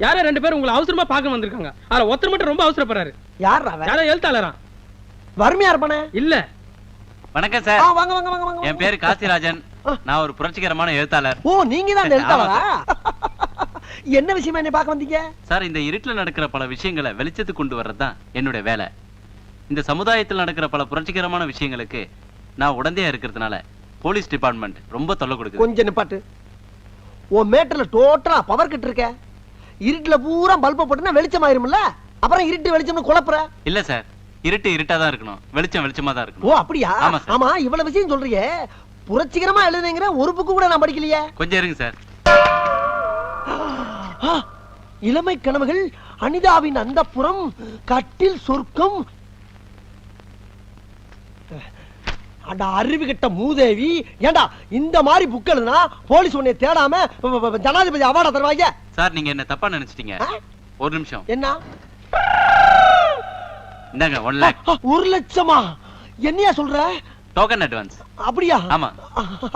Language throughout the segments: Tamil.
யாரோ ரெண்டு பேரும் உங்களை அவசரமா பார்க்க வந்திருக்காங்க. அதுல ஒருத்தர் மட்டும் ரொம்ப அவசரப்படுறாரு. யார் அவன்? யாரோ எழுத்தாளரா? வறுமையா இருப்பானே? இல்ல. வணக்கம் சார். வாங்க வாங்க வாங்க வாங்க. என் பேரு காசிராஜன். நான் ஒரு புரட்சிகரமான எழுத்தாளர். ஓ நீங்க தான் எழுத்தாளரா? என்ன விஷயமா என்ன பார்க்க வந்தீங்க? சார் இந்த இருட்டுல நடக்கிற பல விஷயங்களை வெளிச்சத்துக்கு கொண்டு வர்றது தான் என்னுடைய வேலை. இந்த சமுதாயத்தில் நடக்கிற பல புரட்சிகரமான விஷயங்களுக்கு நான் உடந்தையா இருக்கிறதுனால போலீஸ் டிபார்ட்மெண்ட் ரொம்ப தொல்லை கொடுக்குது. கொஞ்சம் நிப்பாட்டு. உன் மேட்டர்ல டோட்டலா பவர் கட் இருக்க. இருட்டுல பூரா பல்ப போட்டுனா வெளிச்சம் ஆயிரும்ல? அப்புறம் இருட்டு வெளிச்சம்னு குழப்புற? இல்ல சார். இருட்டு இருட்டா தான் இருக்கணும். வெளிச்சம் வெளிச்சமா தான் ஓ இருக்கணும் அப்படியா? ஆமா இவ்வளவு விஷயம் சொல்றியே. புரட்சிகரமா எழுதுங்கிற ஒரு புக்கு கூட நான் படிக்கலையே. கொஞ்சம் இருங்க சார். இளமை கனவுகள் அனிதாவின் அந்தப்புறம் கட்டில் சொர்க்கம் அட அறிவு கெட்ட மூதேவி ஏண்டா இந்த மாதிரி புக் எழுதுனா போலீஸ் உன்னை தேடாம ஜனாதிபதி அவார்டா தருவாங்க சார் நீங்க என்ன தப்பா நினைச்சிட்டீங்க? ஒரு நிமிஷம். என்ன? இந்தாங்க ஒன் லேக் ஒரு லட்சமா? என்னையா சொல்ற? டோக்கன் அட்வான்ஸ் அப்படியா? ஆமா.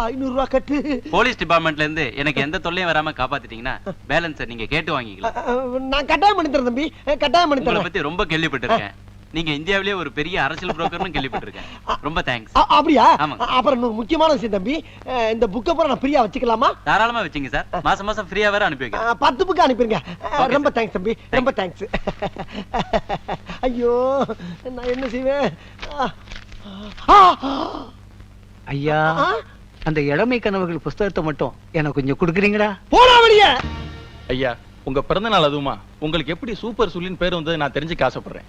ஐநூறு ரூபாய் கட்டு. போலீஸ் டிபார்ட்மெண்ட்ல இருந்து எனக்கு எந்த தொல்லையும் வராம காப்பாத்திட்டீங்கன்னா பேலன்ஸை நீங்க கேட்டு வாங்கிக்கலாம். நான் கட்டாயம் பண்ணி தரேன் தம்பி. கட்டாயம் பண்ணி தரேன். பத்தி ரொம்ப கேள்விப்பட்டிருக்கேன். நீங்க இந்தியாவிலேயே ஒரு பெரிய அரசியல் புரோக்கர்னு கேள்விப்பட்டிருக்கேன். ரொம்ப தேங்க்ஸ் அப்படியா? அப்புறம் இன்னொரு முக்கியமான விஷயம் தம்பி இந்த புக்கை பூரா நான் ஃப்ரீயா வச்சுக்கலாமா? தாராளமா வச்சுங்க சார். மாசம் மாசம் ஃப்ரீயா வேற அனுப்பி வைக்கிறேன். பத்து புக்கு அனுப்பிருங்க அ, Okay, ரொம்ப. தேங்க்ஸ் தம்பி ரொம்ப தேங்க்ஸ் ஐயோ நான் என்ன செய்வேன்? ஐயா அந்த இளமை கனவுகள் புஸ்தகத்தை மட்டும் எனக்கு கொஞ்சம் கொடுக்குறீங்களா? போடா வெளியே! ஐயா உங்க பிறந்த நாள் அதுவுமா. உங்களுக்கு எப்படி சூப்பர் சுல்லின் பேர் வந்தது நான் தெரிஞ்சுக்க ஆசைப்படுறேன்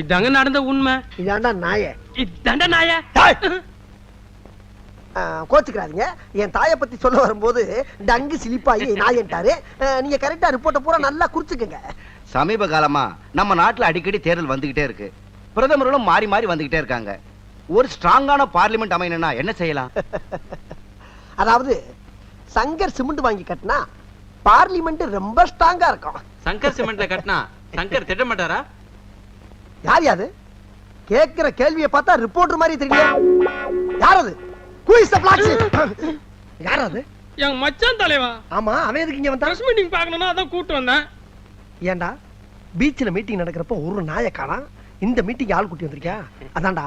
இதாங்க நடந்த உண்மை. இதாண்டா நாய. இதாண்டா நாய. கோச்சுக்கிறாதீங்க என் தாயை பத்தி சொல்ல வரும்போது டங்கு சிலிப்பாயி நாயன்ட்டாரு. நீங்க கரெக்டா ரிப்போர்ட்டை பூரா நல்லா குறிச்சுக்குங்க. சமீப காலமா நம்ம நாட்டுல அடிக்கடி தேர்தல் வந்துகிட்டே இருக்கு. பிரதமர்களும் மாறி மாறி வந்துகிட்டே இருக்காங்க. ஒரு ஸ்ட்ராங்கான பார்லிமெண்ட் அமையணும்னா என்ன செய்யலாம்? அதாவது சங்கர் சிமெண்ட் வாங்கி கட்டினா பார்லிமெண்ட் ரொம்ப ஸ்ட்ராங்கா இருக்கும். சங்கர் சிமெண்ட்ல கட்டினா சங்கர் திட்ட மாட்டாரா யார் யாது? கேக்குற கேள்வியை பார்த்தா ரிப்போர்ட்டர் மாதிரி தெரியல யார் அது? Black sheep? யார் அது? எங்க மச்சான் தலைவா. ஆமா அவன் எதுக்கு இங்க வந்தான்? பிரஸ் மீட்டிங் பார்க்கணும்னா அதான் கூட்டு வந்தேன். ஏன்டா? பீச்ல மீட்டிங் நடக்கிறப்ப ஒரு நாயை காணோம் இந்த மீட்டிங் ஆள் கூட்டி வந்திருக்கியா? அதான்டா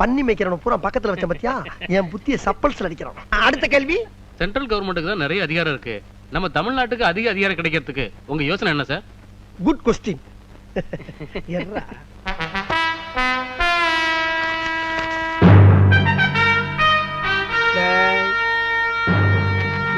பண்ணி மேய்க்கிறவன பூரா பக்கத்துல வச்ச பத்தியா? என் புத்திய சப்பல்ஸ்ல அடிக்கிறான். அடுத்த கேள்வி? சென்ட்ரல் கவர்மெண்ட்டுக்கு தான் நிறைய அதிகாரம் இருக்கு. நம்ம தமிழ்நாட்டுக்கு அதிக அதிகாரம் கிடைக்கிறதுக்கு உங்க யோசனை என்ன சார் குட் கொஸ்டின்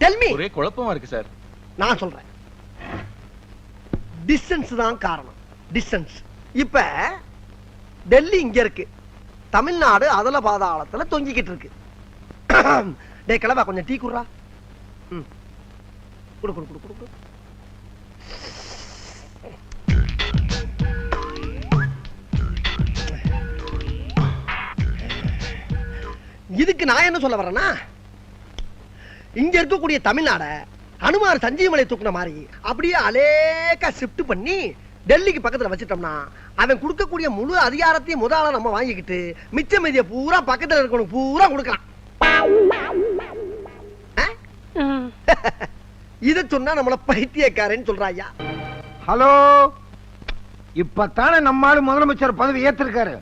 டெல்மி ஒரே குழப்பமா இருக்கு சார். நான் சொல்றேன். டிஸ்டன்ஸ் தான் காரணம். டிஸ்டன்ஸ் இப்ப டெல்லி இங்க இருக்கு. தமிழ்நாடு அதல பாதாளத்துல தொங்கிக்கிட்டு இருக்கு. டேய் கிளம்பா கொஞ்சம் டீ குடுறா. ம். குடு குடு குடு இதுக்கு நான் என்ன சொல்ல வரேன்னா இங்க இருக்கக்கூடிய தமிழ்நாட அனுமார் சஞ்சீவமலை தூக்குன மாதிரி அப்படியே அலேக்கா ஷிஃப்ட் பண்ணி டெல்லிக்கு பக்கத்துல வச்சிட்டோம்னா அவன் கொடுக்கக்கூடிய முழு அதிகாரத்தையும் முதல்ல நம்ம வாங்கிக்கிட்டு மிச்ச மீதிய பூரா பக்கத்துல இருக்கவனுக்கு பூரா கொடுக்கலாம்? இத சொன்னா நம்மள பைத்தியக்காரன்னு சொல்றாயா ஹலோ? இப்பத்தானே நம்மாடு முதலமைச்சர் பதவி ஏத்திருக்காரு?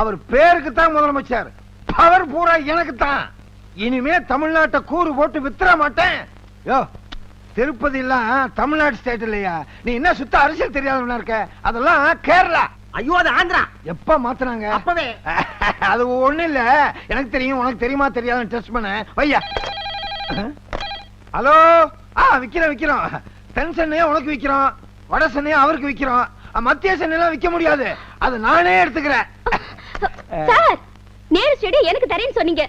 அவர் பேருக்கு தான் முதலமைச்சர். பவர் பூரா எனக்கு தான் இனிமே தமிழ்நாட்டை கூறு போட்டு வித்துற மாட்டேன். யோ திருப்பதி எல்லாம் தமிழ்நாடு ஸ்டேட் இல்லையா? நீ என்ன சுத்த அரசியல் தெரியாதவனா இருக்க? அதெல்லாம் கேரளா. ஐயோ அது ஆந்திரா. எப்ப மாத்துனாங்க? அப்பவே. அது ஒண்ணு இல்ல. எனக்கு தெரியும் உனக்கு தெரியுமா தெரியாதுன்னு டெஸ்ட் பண்ண. வையா. ஹலோ? ஆ விக்கிறோம் விக்கிறோம். தென் சென்னையை உனக்கு விக்கிறோம். வட சென்னையை அவருக்கு விக்கிறோம். மத்திய சென்னையெல்லாம் விக்க முடியாது. அது நானே எடுத்துக்கிறேன். சார் நேரு செடி எனக்கு தரேன்னு சொன்னீங்க.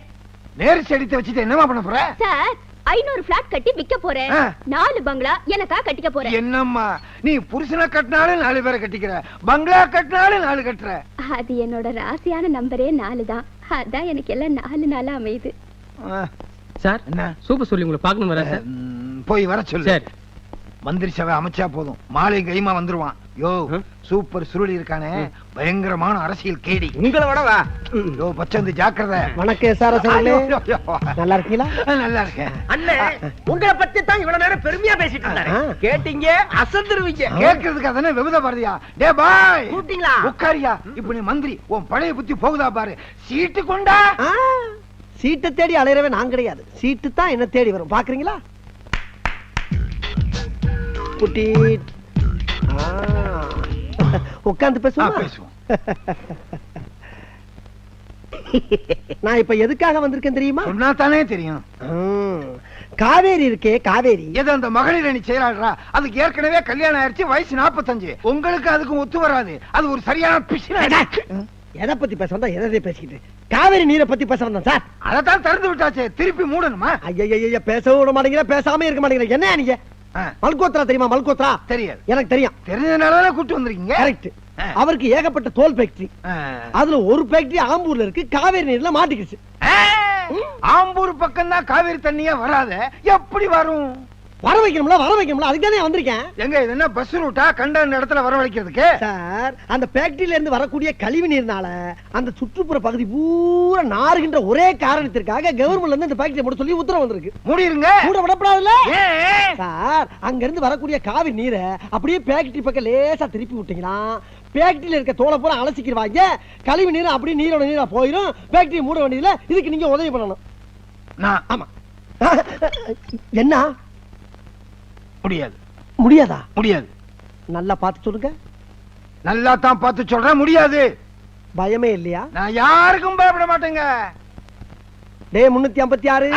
நேரு செடித்தை வச்சுட்டு என்னமா பண்ண போற? சார் ஐநூறு பிளாட் கட்டி விக்க போறேன். நாலு பங்களா எனக்கா கட்டிக்க போறேன். என்னம்மா நீ புருஷனை கட்டினாலும் நாலு பேரை கட்டிக்கிற. பங்களா கட்டினாலும் நாலு கட்டுற. அது என்னோட ராசியான நம்பரே நாலு தான். அதான் எனக்கு எல்லாம் நாலு நாளா அமையுது. சார் என்ன? சூப்பர் சொல்லி உங்களை பார்க்கணும் வரேன் சார். ம், போய் வர சொல்லு. மந்திரி சபை அமைச்சா போதும். மாலை கைமா வந்துருவான். யோ சூப்பர் சுருளி இருக்கானே. பயங்கரமான அரசியல் கேடி. உங்களை விட வா யோ பச்சந்து ஜாக்கிரதை. வணக்கம் சார். நல்லா இருக்கீங்களா? நல்லா இருக்கேன். அண்ணே உங்களை பத்தி தான் இவ்வளவு நேரம் பெருமையா பேசிட்டு இருந்தாரு. கேட்டீங்க அசந்துருவீங்க. கேட்கறதுக்கு அதானே விபத பாரதியா? டே பாய். கூப்பிட்டீங்களா? உட்காரியா. இப்ப நீ மந்திரி உன் பழைய புத்தி போகுதா பாரு. சீட்டு கொண்டா. ஆ, சீட்டை தேடி அலையறவே நான் கிடையாது. சீட்டு தான் என்ன தேடி வரும். பாக்குறீங்களா? குட்டி. ஆ, பேசுவோம். நான் இப்ப எதுக்காக வந்திருக்கேன் தெரியுமா? சொன்னா தானே தெரியும் காவேரி இருக்கே காவேரி. எது அந்த மகளிர் அணி செயலாளரா? அதுக்கு ஏற்கனவே கல்யாணம் ஆயிடுச்சு வயசு 45 உங்களுக்கு அதுக்கும் ஒத்து வராது. அது ஒரு சரியான பிசின எதை பத்தி பேச வந்தா எதை பேசிக்கிட்டு? காவேரி நீரை பத்தி பேச வந்தேன் சார். அதத்தான் திறந்து விட்டாச்சே. திருப்பி மூடணுமா? ஐயா பேசவும் விட மாட்டேங்கிற பேசாம இருக்க மாட்டேங்கிற. என்ன நீங்க மல்கோத்ரா தெரியுமா? மல்கோத்ரா? தெரியாது. எனக்கு தெரியும். தெரிஞ்சதுனாலதான் கூட்டு வந்திருக்கீங்க? கரெக்ட். அவருக்கு ஏகப்பட்ட தோல் ஃபேக்டரி. அதுல ஒரு ஃபேக்டரி ஆம்பூர்ல இருக்கு காவேரி நீர்ல மாட்டிக்கிச்சு. ஆம்பூர் பக்கம் தான் காவிரி தண்ணியே வராத. எப்படி வரும்? வர வைக்கணும்ல வர வைக்கணும்ல அதுக்கு தானே வந்திருக்கேன். எங்க இது என்ன பஸ் ரூட்டா கண்ட இடத்துல வரவழைக்கிறதுக்கு? சார் அந்த ஃபேக்டரியில இருந்து வரக்கூடிய கழிவு நீர்னால அந்த சுற்றுப்புற பகுதி பூரா நாறுகின்ற ஒரே காரணத்திற்காக கவர்மெண்ட்ல இருந்து இந்த ஃபேக்டரி போட சொல்லி உத்தரவு வந்திருக்கு. மூடிருங்க. கூட விடப்படாதுல்ல? சார் அங்க இருந்து வரக்கூடிய காவி நீரை அப்படியே ஃபேக்டரி பக்கம் லேசா திருப்பி விட்டீங்கன்னா ஃபேக்டரியில இருக்க தோலை பூரா அலசிக்கிடுவாங்க கழிவு நீர் அப்படியே நீரோட நீரா போயிடும் ஃபேக்டரி மூட வேண்டியதுல இதுக்கு நீங்க உதவி பண்ணணும். நான் ஆமா. என்ன? முடியாது. முடியாதா? முடியாது. நல்லா பார்த்து சொல்லுங்க. நல்லா தான் பார்த்து சொல்றேன் முடியாது. பயமே இல்லையா? நான் யாருக்கும் பயப்பட மாட்டேங்க. டே முன்னூத்தி ஐம்பத்தி ஆறு.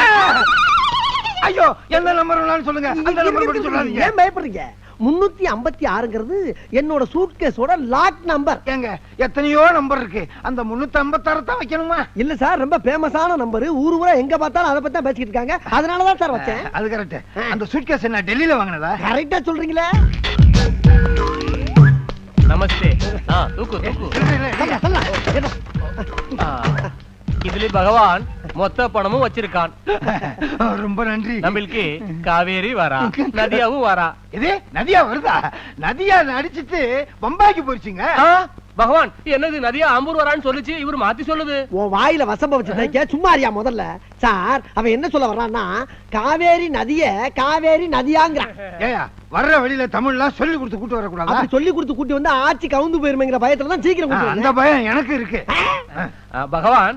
ஐயோ எந்த நம்பர் சொல்லுங்க. அந்த நம்பர் சொல்லாதீங்க. ஏன் பயப்படுறீங்க? முன்னூத்தி ஐம்பத்தி ஆறுங்கிறது என்னோட சூட்கேஸோட லாக் நம்பர் ஏங்க எத்தனையோ நம்பர் இருக்கு. அந்த முன்னூத்தி ஐம்பத்தாறு தான் வைக்கணுமா? இல்ல சார் ரொம்ப ஃபேமஸான நம்பர் ஊர் ஊரா எங்க பார்த்தாலும் அதை பத்தி தான் பேசிக்கிட்டு இருக்காங்க. அதனாலதான் சார் வச்சேன். அது கரெக்ட் அந்த சூட்கேஸ் என்ன டெல்லியில வாங்கினதா? கரெக்டா சொல்றீங்களே. நமஸ்தே. ஆ தூக்கு தூக்கு. இதுல பகவான் மொத்த பணமும் வச்சிருக்கான். ரொம்ப நன்றி. நம்மளுக்கு காவேரி வரா நதியாவும் வரா. இது நதியா வருதா? நதியா அடிச்சிட்டு பம்பாய்க்கு போயிடுச்சுங்க பகவான் என்னது நதியா ஆம்பூர் வரான்னு சொல்லுச்சு? இவர் மாத்தி சொல்லுது. உன் வாயில வசம்ப வச்சு சும்மா அறியா முதல்ல. சார் அவன் என்ன சொல்ல வர்றான்னா காவேரி நதிய காவேரி நதியாங்கிறான். ஏயா வர்ற வழியில தமிழ்லாம் சொல்லி கொடுத்து கூட்டு வரக்கூடாதா? அப்படி சொல்லி கொடுத்து கூட்டி வந்து ஆட்சி கவுந்து போயிருமேங்கிற பயத்துல தான் சீக்கிரம் அந்த. பயம் எனக்கு இருக்கு. பகவான்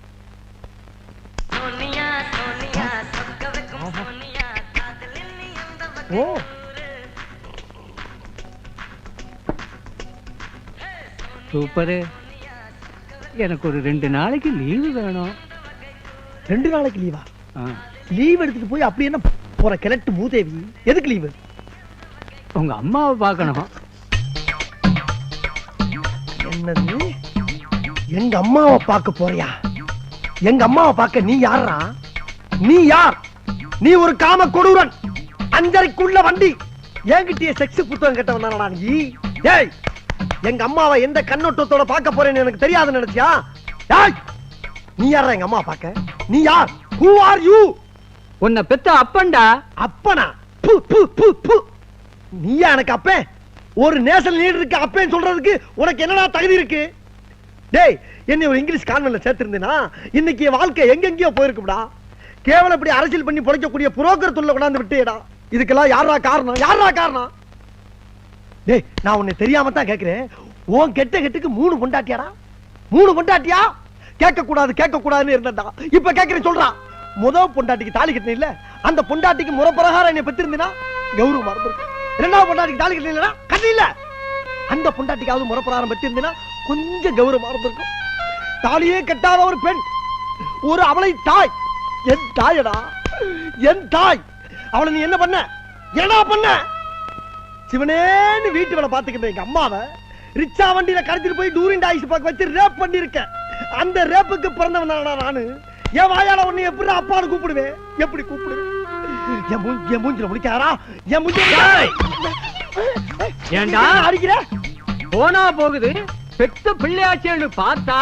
ஓ. சூப்பரு. எனக்கு ஒரு ரெண்டு நாளைக்கு லீவு வேணும். ரெண்டு நாளைக்கு லீவா லீவ் எடுத்துட்டு போய் அப்படி என்ன போற கிழட்டு மூதேவி எதுக்கு லீவு உங்க அம்மாவை பார்க்கணும். என்னது? எங்க அம்மாவை பார்க்க போறியா? எங்க அம்மாவை பார்க்க நீ யாரா நீ யார்? நீ ஒரு காம கொடூரன் அஞ்சரைக்குள்ள வண்டி. என்கிட்டயே செக்ஸ் புத்தகம் கேட்டவன் நீ? ஏய் எங்க அம்மாவை எந்த கண்ணோட்டத்தோட பார்க்க போறேன்னு எனக்கு தெரியாதுன்னு நினைச்சியா? ஏய் நீ யாரா எங்க அம்மா பார்க்க? நீ யார்? ஹூ ஆர் யூ உன்னை பெத்த அப்பன்டா. அப்பனா? பு பு பு பு. நீயா எனக்கு அப்பேன் ஒரு நேஷனல் லீடர் இருக்கு அப்பேன்னு சொல்றதுக்கு உனக்கு என்னடா தகுதி இருக்கு? டேய் என்னை ஒரு இங்கிலீஷ் கான்வென்ட்ல சேர்த்திருந்தேனா? இன்னைக்கு வாழ்க்கை எங்கெங்கேயோ போயிருக்கும்டா. கேவலம் இப்படி அரசியல் பண்ணி பொழைக்கக்கூடிய புரோக்கர் தொல்லை கொண்டாந்து விட்டேடா. இதுக்கெல்லாம் யாரா காரணம்? யாரா காரணம்? டேய் நான் உன்னை தெரியாம தான் கேக்குறேன். உன் கெட்ட கெட்டுக்கு மூணு பொண்டாட்டியாடா? மூணு பொண்டாட்டியா? கேட்க கூடாது கேட்க கூடாதுன்னு இருந்தா இப்ப கேக்குறேன் சொல்றான் முதல் பொண்டாட்டிக்கு தாலி கட்டின இல்ல அந்த பொண்டாட்டிக்கு முறப்பிரகாரம் என்னை பெற்றிருந்தீனா கௌரவம் இருந்திருக்கும் இரண்டாவது பொண்டாட்டிக்கு தாலி கட்டின இல்ல அந்த பொண்டாட்டிக்காவது முறப்பிரகாரம் பிரகாரம் கொஞ்சம் கௌரவமா இருந்திருக்கும் தாலியே கட்டாத ஒரு பெண். ஒரு அவளை தாய். என் தாயடா. என் தாய். அவளை நீ என்ன பண்ண? என்ன பண்ண? சிவனேன்னு வீட்டு வேலை பாத்துக்கிட்ட எங்க அம்மாவை ரிச்சா வண்டியில கடத்திட்டு போய் டூரிங் டாய்ஸ் பார்க்க வச்சு ரேப் பண்ணிருக்கேன் அந்த ரேப்புக்கு பிறந்தவன் தானடா நானு. என் வாயால உன்னை எப்படி அப்பான்னு கூப்பிடுவேன்? எப்படி கூப்பிடுவேன் என் மூஞ்சி என் மூஞ்சில முடிக்காரா என் மூஞ்சி ஏண்டா? அடிக்கிற? போனா போகுது பெத்த பிள்ளையாச்சேன்னு பார்த்தா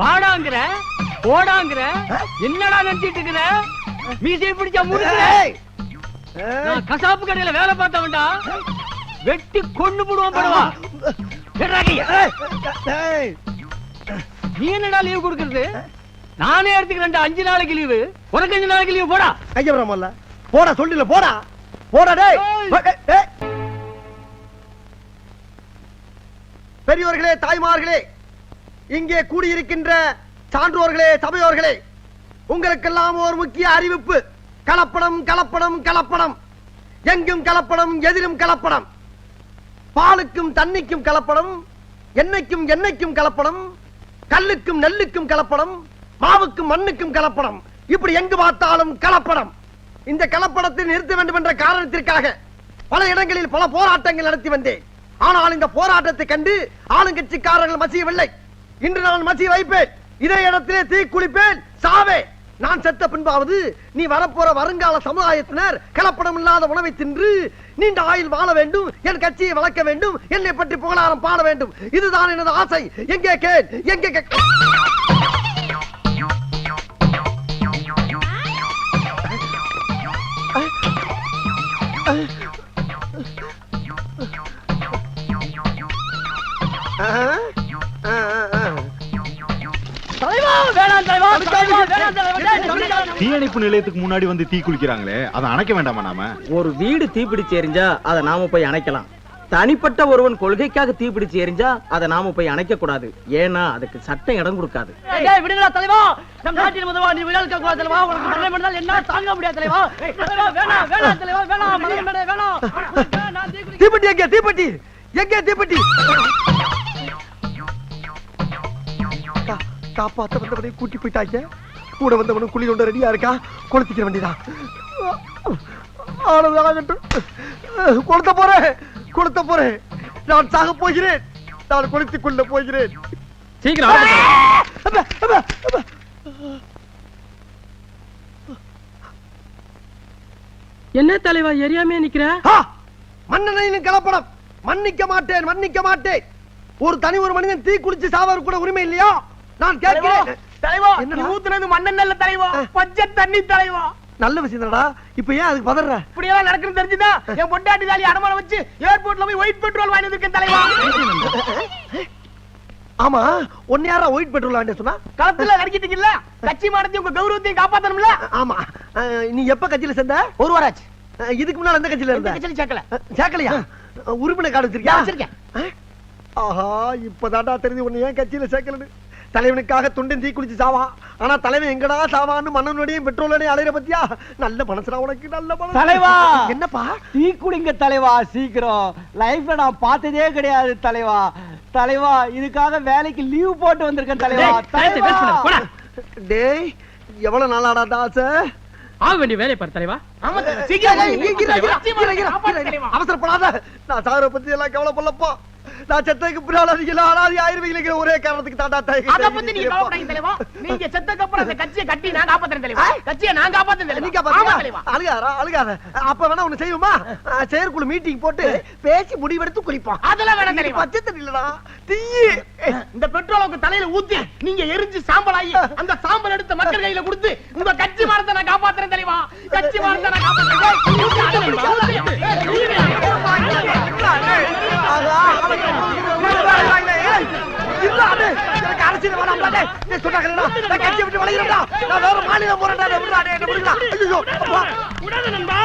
வாடாங்கிற போடாங்கிற என்னடா நினைச்சிட்டு இருக்கிற? மீசையை பிடிச்சா முடுக்கிற. நான் கசாப்பு கடையில வேலை பார்த்தவன்டா. வெட்டி கொண்டு போடுவான் படுவா. நீ என்னடா லீவ் கொடுக்கறது? நானே எடுத்துக்கிறேன்டா அஞ்சு நாளைக்கு லீவு உனக்கு அஞ்சு நாளைக்கு லீவு போடா. கைய விடாமல்ல போடா சொல்லில போடா. போடா டேய். பெரியோர்களே தாய்மார்களே இங்கே கூடியிருக்கின்ற சான்றோர்களே சபையோர்களே உங்களுக்கெல்லாம் ஒரு முக்கிய அறிவிப்பு. கலப்படம் கலப்படம் கலப்படம். எங்கும் கலப்படம் எதிரும் கலப்படம். பாலுக்கும் தண்ணிக்கும் கலப்படம் எண்ணெய்க்கும் எண்ணெய்க்கும் கலப்படம் கல்லுக்கும் நெல்லுக்கும் கலப்படம் மாவுக்கும் மண்ணுக்கும் கலப்படம். இப்படி எங்கு பார்த்தாலும் கலப்படம். இந்த கலப்படத்தை நிறுத்த வேண்டும் என்ற காரணத்திற்காக பல இடங்களில் பல போராட்டங்கள் நடத்தி வந்தேன். ஆனால் இந்த போராட்டத்தை கண்டு ஆளுங்கட்சிக்காரர்கள் மசியவில்லை. இன்று நான் மசிய வைப்பேன். இதே இடத்திலே தீக்குளிப்பேன் சாவே நான் செத்த பின்பாவது நீ வரப்போற வருங்கால சமுதாயத்தினர் கலப்படம் இல்லாத உணவை தின்று நீண்ட ஆயுள் வாழ வேண்டும் என் கட்சியை வளர்க்க வேண்டும் என்னை பற்றி புகழாரம் பாட வேண்டும். இதுதான் எனது ஆசை. எங்கே கேள்? எங்கே தீயணைப்பு நிலையத்துக்கு முன்னாடி வந்து தீ குளிக்கிறாங்களே அதை அணைக்க வேண்டாமா நாம? ஒரு வீடு தீப்பிடிச்சு எரிஞ்சா அதை நாம போய் அணைக்கலாம். தனிப்பட்ட ஒருவன் கொள்கைக்காக தீப்பிடிச்சு எரிஞ்சா அதை நாம போய் அணைக்க கூடாது. ஏன்னா அதுக்கு சட்டம் இடம் கொடுக்காது. தீப்பெட்டி எங்கே தீப்பெட்டி? எங்கே தீப்பெட்டி? காப்பாத்த வந்தவனை கூட்டி போயிட்டாங்க. கூட வந்தவனும் குழி கொண்டு ரெடியா இருக்கா? கொளுத்திக்கிற வேண்டியதான் கொளுத்த போறேன். கொளுத்த போறேன். நான் சாக போகிறேன். நான் கொளுத்திக் கொள்ள போகிறேன். சீக்கிரம். என்ன தலைவா எரியாமே நிக்கிற! மன்னனையின் கலப்படம். மன்னிக்க மாட்டேன் மன்னிக்க மாட்டேன். ஒரு தனி ஒரு மனிதன் தீ குளிச்சு சாவது கூட உரிமை இல்லையா? நான் கேட்கிறேன். தலைவா என்னடா? ஊத்துனது மண்ணெண்ண நல்ல தலைவா. பச்சை தண்ணி தலைவா. நல்ல விஷயம் தானடா. இப்ப ஏன் அதுக்கு பதற? இப்படி எல்லாம் நடக்குன்னு தெரிஞ்சுதா என் பொண்டாட்டி தாலி அடமானம் வச்சு ஏர்போர்ட்ல போய் ஒயிட் பெட்ரோல் வாங்கி வந்திருக்கேன் தலைவா. ஆமா ஒன்னு யாரா ஒயிட் பெட்ரோல் வாண்ட சொன்னா? களத்துல நடிக்கிட்டீங்கல்ல? கட்சி மானத்தையும் உங்க கௌரவத்தையும் காப்பாத்தணும்ல? ஆமா. நீ எப்ப கட்சியில சேர்ந்த? ஒரு வாராச்சு. இதுக்கு முன்னால எந்த கட்சியில இருந்த? கட்சியில சேர்க்கலையா? அஹ், உறுப்பினர் கார்டு வச்சிருக்கியா? வச்சிருக்கேன். ஆஹா இப்பதான்டா தெரிஞ்சு உன்னை ஏன் கட்சியில சேர்க்கலன்னு. தலைவனுக்காக துண்டன் தீ குளிச்சு சாவா. ஆனா தலைவன் எங்கடா சாவான்னு மன்னனுடையும் பெட்ரோலோடையும் அலையிற பத்தியா? நல்ல மனசுடா உனக்கு நல்ல மனசு. தலைவா! என்னப்பா? டீ குடிங்க தலைவா சீக்கிரம். லைஃப்ல நான் பார்த்ததே கிடையாது தலைவா. தலைவா இதுக்காக வேலைக்கு லீவ் போட்டு வந்திருக்கேன் தலைவா. டேய், எவ்வளவு நாளாடா தாச? ஆக வேண்டிய வேலையை பாரு தலைவா. அவசரப்படாத. நான் சாகர பத்தி எல்லாம் கவலைப்படலப்பா. நான் செத்ததுக்கு பின்னால நீங்க அனாதி ஆயிருவீங்க ஒரே காரணத்துக்கு தாண்டா அத பத்தி நீங்க கவலைப்படாதீங்க தலைவா நீங்க செத்ததுக்கு அப்புறம் அந்த கட்சியை கட்டி நான் காப்பாத்துறேன் தலைவா கட்சியை நான் காப்பாத்துறேன் நீங்க தலைவா ஆமா தலைவா அழுகாரா அழுகாத. அப்ப வேணா ஒண்ணு செய்வோமா? செயற்குழு மீட்டிங் போட்டு பேசி முடிவெடுத்து குளிப்போம். அதெல்லாம் வேணாம் தலைவா. பச்சை தண்ணி இல்லடா தீயி இந்த பெட்ரோலுக்கு தலையில ஊத்தி நீங்க எரிஞ்சு சாம்பல் ஆகி அந்த சாம்பல் எடுத்து மக்கள் கையில கொடுத்து உங்க கட்சி மானத்தை நான் காப்பாத்துறேன் தலைவா கட்சி மானத்தை நான் எனக்கு அரசியல் வேணாம் நீ சொன்னாங்கடா நான் கட்சி விட்டு வளைகிறேன்டா நான் வேற மாநிலம் போறேன்டா என்ன ஐயோ விடாத நண்பா.